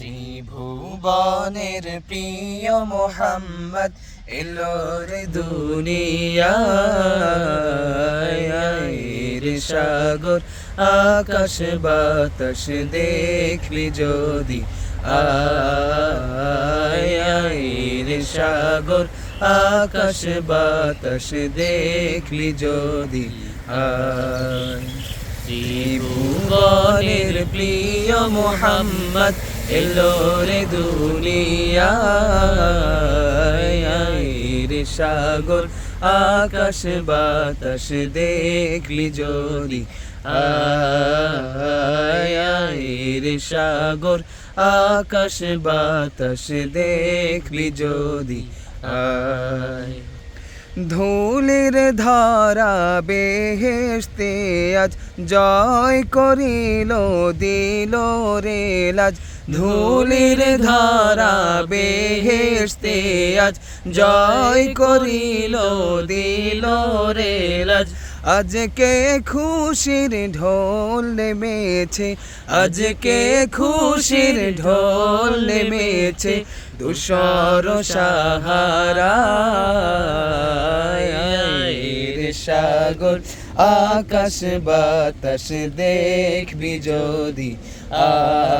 ত্রিভুবনের প্রিয় মোহাম্মদ এলোর দুনিয়ায় রে সাগর, আকাশ বাতাস দেখলি যদি আয় আয় সাগর, আকাশ বাতাস দেখলি যদি আয়। ত্রিভুবনের প্রিয় মোহাম্মদ এলো রে দুনিয়ায় রে সাগর, আকাশ বাতাস দেখলি যদি। রে সাগর, আকাশ বাতাস দেখলি যদি। আয়, ধুলির ধারা বেহেস্তে আজ জয় করিল, দিল রে লাজ। ধুলির ধারা বেহেস্তে আজ জয় করিল, দিল রে লাজ। আজকে খুশির ঢোল নেমেছে, আজকে খুশির ঢোল নেমেছে দুশর সাহারা সাগর, আকাশ বাতাস দেখবি যদি রে